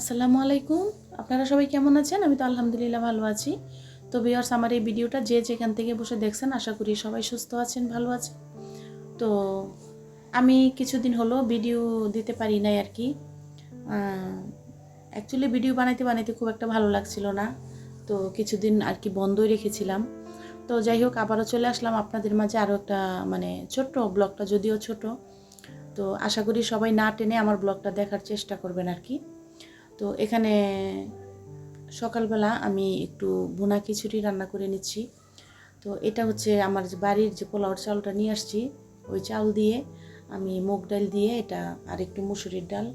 আসসালামু আলাইকুম। আপনারা সবাই কেমন আছেন? আমি তো আলহামদুলিল্লাহ ভালো আছি। তো বিয়ার্স আমার এই ভিডিওটা যে যেখান থেকে বসে দেখছেন, আশা করি সবাই সুস্থ আছেন, ভালো আছেন। তো আমি কিছুদিন হলো ভিডিও দিতে পারি নাই আর কি। অ্যাকচুয়ালি ভিডিও বানাইতে বানাইতে খুব একটা ভালো লাগছিল না। তো কিছুদিন আর কি বন্ধই রেখেছিলাম। তো যাই হোক, আবারও চলে আসলাম আপনাদের মাঝে আরও একটা মানে ছোট্ট ব্লগটা যদিও ছোট। তো আশা করি সবাই না টেনে আমার ব্লগটা দেখার চেষ্টা করবেন আর কি। তো এখানে সকালবেলা আমি একটু ভুনা খিচুড়ি রান্না করে নিচ্ছি। তো এটা হচ্ছে আমার যে বাড়ির যে পোলাওর চালটা নিয়ে আসছি, ওই চাল দিয়ে আমি মুগ ডাল দিয়ে এটা আর একটু মুসুরির ডাল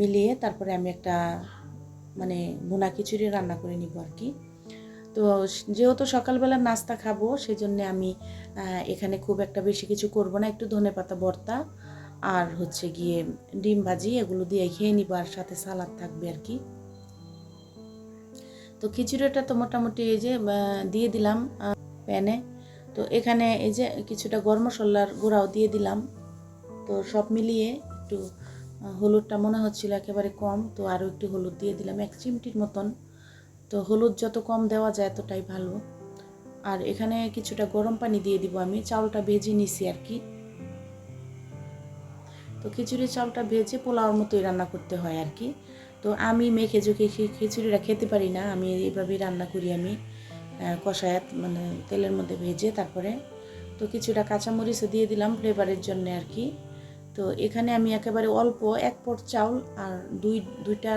মিলিয়ে তারপরে আমি একটা মানে ভুনা খিচুড়ি রান্না করে নিব আর কি। তো যেহেতু সকালবেলা নাস্তা খাব সেই জন্যে আমি এখানে খুব একটা বেশি কিছু করব না, একটু ধনেপাতা, ভর্তা আর হচ্ছে গিয়ে ডিম ভাজি, এগুলো দিয়ে খেয়ে নিব আর সাথে সালাদ থাকবে আর কি। তো খিচুড়িটা তো মোটামুটি এই যে দিয়ে দিলাম প্যানে। তো এখানে এই যে কিছুটা গরম মশলার গুঁড়াও দিয়ে দিলাম। তো সব মিলিয়ে একটু হলুদটা মনে হচ্ছিল একেবারে কম, তো আরও একটু হলুদ দিয়ে দিলাম, এক চিমটির মতন। তো হলুদ যত কম দেওয়া যায় ততটাই ভালো। আর এখানে কিছুটা গরম পানি দিয়ে দিব আমি, চাউলটা ভেজে নিছি আর কি। তো খিচুড়ি চালটা ভেজে পোলাওর মতোই রান্না করতে হয় আর কি। তো আমি মেখে ঝুঁকে খিচুড়িটা খেতে পারি না। আমি এইভাবেই রান্না করি আমি আহ, কষায়াত মানে তেলের মধ্যে ভেজে তারপরে তো কিছুটা কাঁচামরিচও দিয়ে দিলাম ফ্লেভারের জন্য আর কি। তো এখানে আমি একেবারে অল্প এক পট চাউল আর দুই দুইটা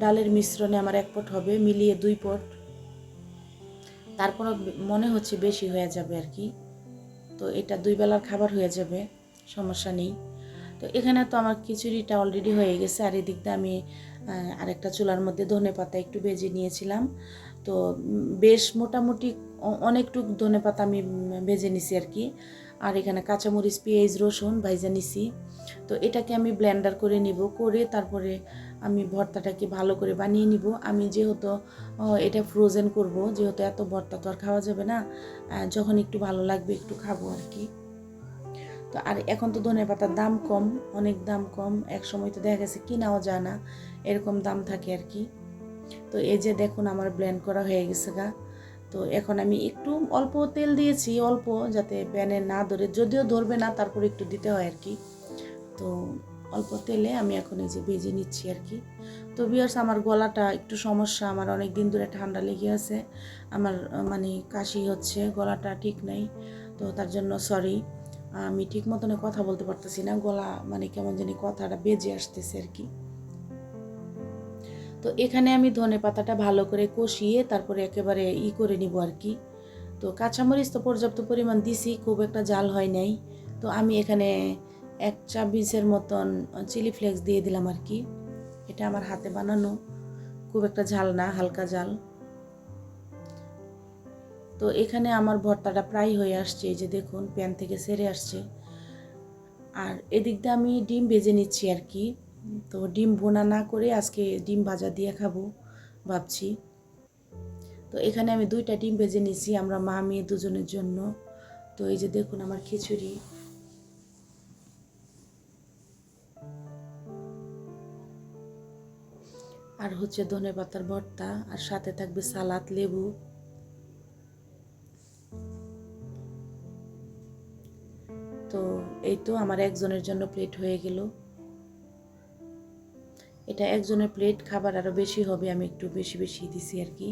ডালের মিশ্রণে আমার এক পট হবে মিলিয়ে দুই পট। তারপরও মনে হচ্ছে বেশি হয়ে যাবে আর কি। তো এটা দুই বেলার খাবার হয়ে যাবে। সমস্যা নেই। তো এখানে তো আমার খিচুড়িটা অলরেডি হয়ে গেছে। আর এদিক দিয়ে আমি আরেকটা চুলার মধ্যে ধনে পাতা একটু ভেজে নিয়েছিলাম। তো বেশ মোটামুটি অনেকটুকু ধনে পাতা আমি ভেজে নিছি আর কি। আর এখানে কাঁচামরিচ, পেঁয়াজ, রসুন ভাইজা নিছি। তো এটাকে আমি ব্লেন্ডার করে নিব। করে তারপরে আমি ভর্তাটাকে ভালো করে বানিয়ে নিব। আমি যেহেতু এটা ফ্রোজেন করব, যেহেতু এত ভর্তা তো আর খাওয়া যাবে না। যখন একটু ভালো লাগবে একটু খাব আর কি। তো আর এখন তো ধনে পাতার দাম কম, অনেক দাম কম। এক সময় তো দেখা গেছে কিনাও যায় না, এরকম দাম থাকে আর কি। তো এই যে দেখুন আমার ব্লেন্ড করা হয়ে গেছে গা। তো এখন আমি একটু অল্প তেল দিয়েছি, অল্প, যাতে প্যানে না ধরে, যদিও ধরবে না, তারপর একটু দিতে হয় আর কি। তো অল্প তেলে আমি এখন এই যে ভেজে নিচ্ছি আর কি। তো বিয়ার্স আমার গলাটা একটু সমস্যা, আমার অনেক দিন ধরে ঠান্ডা লেগে আছে। আমার মানে কাশি হচ্ছে, গলাটা ঠিক নাই। তো তার জন্য সরি আমি ঠিক মতনে কথা বলতে পারতেছি না, গলা মানে কেমন জানি কথাটা বেজে আসতেছে আর কি। তো এখানে আমি ধনে পাতাটা ভালো করে কষিয়ে তারপরে একেবারে ই করে নিব আর কি। তো কাঁচামরিচ তো পর্যাপ্ত পরিমাণ দিছি, খুব একটা জাল হয় নাই। তো আমি এখানে এক চা বিচের মতন চিলি ফ্লেক্স দিয়ে দিলাম আর কি। এটা আমার হাতে বানানো, খুব একটা ঝাল না, হালকা জাল তো এখানে আমার ভর্তাটা প্রায় হয়ে আসছে, এই যে দেখুন, প্যান থেকে সেরে আসছে। আর এদিক দিয়ে আমি ডিম ভেজে নিচ্ছি আর কি। তো ডিম বোনা না করে আজকে ডিম ভাজা দিয়ে খাব, ভাবছি। তো এখানে আমি দুইটা ডিম ভেজে নিচ্ছি আমরা মা, মেয়ে দুজনের জন্য। তো এই যে দেখুন আমার খিচুড়ি। আর হচ্ছে ধনে পাতার ভর্তা, আর সাথে থাকবে সালাদ, লেবু। এই তো আমার একজনের জন্য প্লেট হয়ে গেল। এটা একজনের প্লেট খাবার আরও বেশি হবে, আমি একটু বেশি বেশি দিছি আর কি।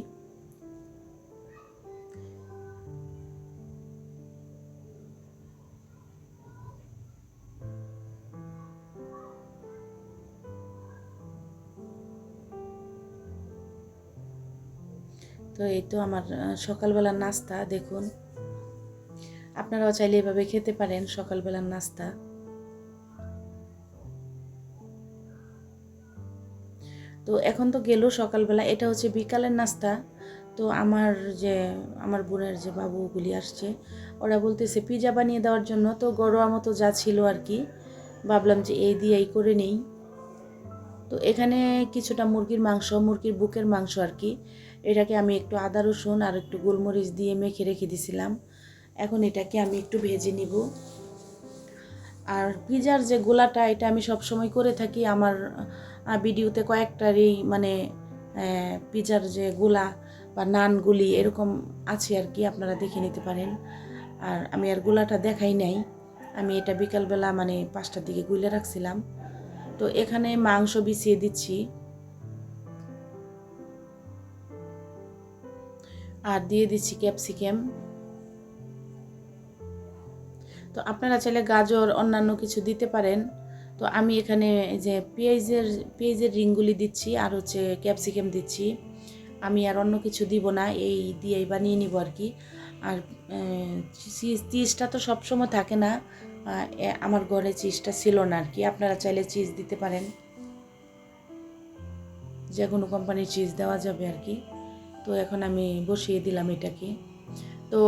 তো এই তো আমার সকালবেলার নাস্তা, দেখুন। আপনারাও চাইলে এভাবে খেতে পারেন সকালবেলার নাস্তা। তো এখন তো গেল সকালবেলা, এটা হচ্ছে বিকালের নাস্তা। তো আমার যে, আমার বোনের যে বাবুগুলি আসছে, ওরা বলতেছে পিজা বানিয়ে দেওয়ার জন্য। তো গরোয়া মতো যা ছিল আর কি, ভাবলাম যে এই দিয়ে এই করে নেই। তো এখানে কিছুটা মুরগির মাংস, মুরগির বুকের মাংস আর কি। এটাকে আমি একটু আদা রসুন আর একটু গোলমরিচ দিয়ে মেখে রেখে দিছিলাম। এখন এটাকে আমি একটু ভেজে নিব। আর পিজার যে গোলাটা, এটা আমি সব সময় করে থাকি। আমার ভিডিওতে কয়েকটারই মানে পিজার যে গোলা বা নানগুলি এরকম আছে আর কি, আপনারা দেখে নিতে পারেন। আর আমি আর গোলাটা দেখাই নাই। আমি এটা বিকালবেলা মানে পাঁচটার দিকে গুলে রাখছিলাম। তো এখানে মাংস বিছিয়ে দিচ্ছি। আর দিয়ে দিচ্ছি ক্যাপসিকাম। তো আপনারা চাইলে গাজর, অন্যান্য কিছু দিতে পারেন। তো আমি এখানে যে পেঁয়াজের পেঁয়াজের রিংগুলি দিচ্ছি আর হচ্ছে ক্যাপসিকাম দিচ্ছি। আমি আর অন্য কিছু দিব না, এই দিয়েই বানিয়ে নিব আর কি। আর চিজ, চিজটা তো সবসময় থাকে না আমার ঘরে চিজটা ছিল না আর কি। আপনারা চাইলে চিজ দিতে পারেন। যে কোনো কোম্পানির চিজ দেওয়া যাবে আর কি। তো এখন আমি বসিয়ে দিলাম এটাকে। তো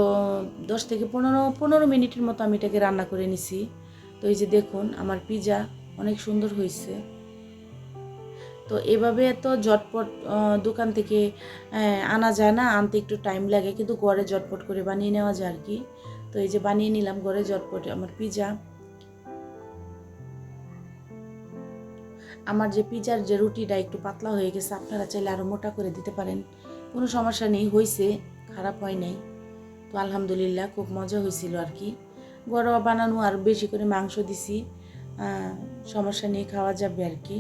দশ থেকে পনেরো পনেরো মিনিটের মতো আমি এটাকে রান্না করে নিছি। তো এই যে দেখুন, আমার পিজা অনেক সুন্দর হয়েছে। তো এভাবে তো জটপট দোকান থেকে আনা যায় না, আনতে একটু টাইম লাগে, কিন্তু ঘরে জটপট করে বানিয়ে নেওয়া যায় আর কি তো এই যে বানিয়ে নিলাম ঘরে জটপট আমার পিজা। আমার যে পিজার যে রুটিটা একটু পাতলা হয়ে গেছে, আপনারা চাইলে আরও মোটা করে দিতে পারেন। কোনো সমস্যা নেই হয়েছে খারাপ হয় নাই। তো আলহামদুলিল্লাহ খুব মজা হয়েছিল আর কি। গরমা বানানো আর বেশি করে মাংস দিছি সমস্যা নিয়ে খাওয়া যাবে আর কি।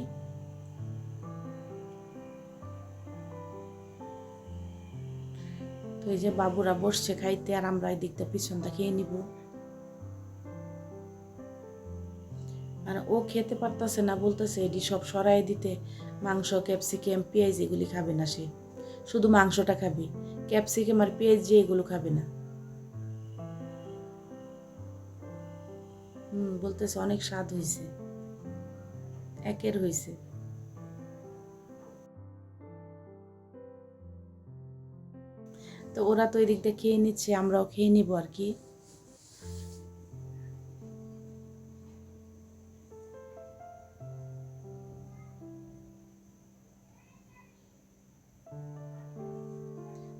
তো এই যে বাবুরা বসছে খাইতে আর আমরা এই দিকটা পিছনটা খেয়ে নিব। আর ও খেতে পারতাছে না, বলতেছে এটি সব সরাই দিতে, মাংস, ক্যাপসিকাম, পেঁয়াজ এগুলি খাবে না সে। শুধু মাংসটা খাবে, ক্যাপসিকাম আর পেঁয়াজ যে এগুলো খাবে না। বলতেছে, অনেক স্বাদ হয়েছে একের হয়েছে তো ওরা তো এদিক দিয়ে খেয়ে নিচ্ছে, আমরাও খেয়ে নিব আর কি।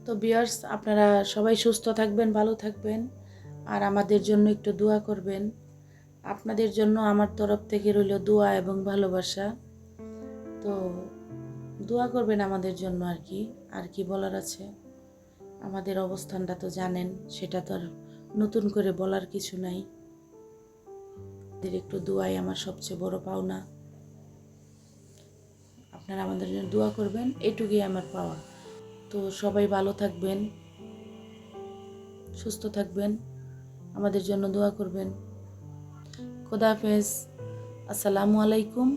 তো বিয়ার্স আপনারা সবাই সুস্থ থাকবেন, ভালো থাকবেন। আর আমাদের জন্য একটু দোয়া করবেন। আপনাদের জন্য আমার তরফ থেকে রইল দোয়া এবং ভালোবাসা। তো দোয়া করবেন আমাদের জন্য আর কি আর কি বলার আছে? আমাদের অবস্থানটা তো জানেন, সেটা তো আর নতুন করে বলার কিছু নাই। আমাদের একটু দোয়াই আমার সবচেয়ে বড় পাওনা। আপনারা আমাদের জন্য দোয়া করবেন, এটুকুই আমার পাওয়া। তো সবাই ভালো থাকবেন, সুস্থ থাকবেন, আমাদের জন্য দোয়া করবেন। খোদা হাফেজ। আসসালামু আলাইকুম।